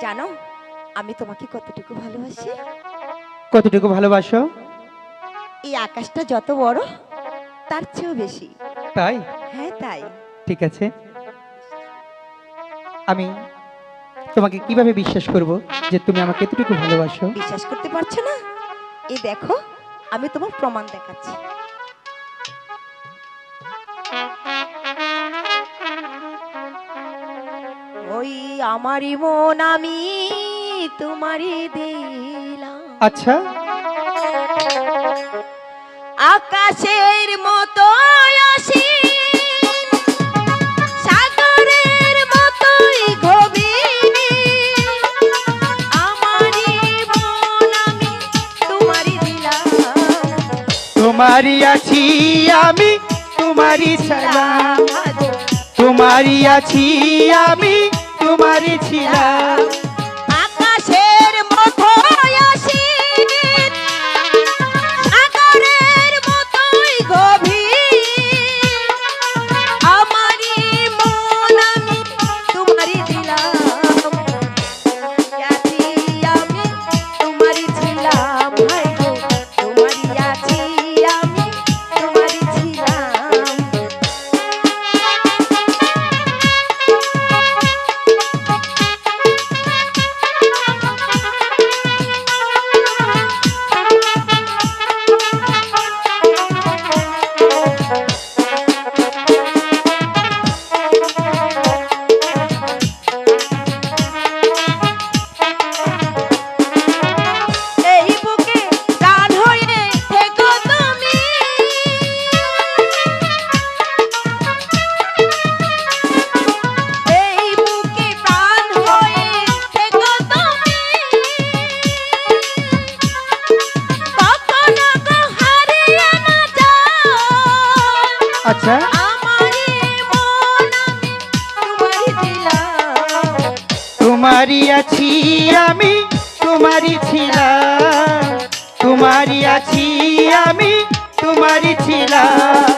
জানো আমি তোমাকে কতটুকু ভালোবাসি? কতটুকু ভালোবাসো? এই আকাশটা যত বড় তার চেয়েও বেশি। তাই? হ্যাঁ তাই। ঠিক আছে। আমি তোমাকে কীভাবে বিশ্বাস করব যে তুমি আমাকে এতটুকু ভালোবাসো? বিশ্বাস করতে পারছ না? এই দেখো আমি তোমার প্রমাণ দেখাচ্ছি। আমারই মন আমি তোমারই দিলাম। আচ্ছা। আকাশের মতো আসি তোমারই আছি আমি তোমারই ছিলাম তোমারই আছি আমি তোমারই ছিলাম আচ্ছা। তোমারি তোমারই আছি আমি তোমারই ছিলাম। তোমারই আছি আমি তোমারই ছিলাম।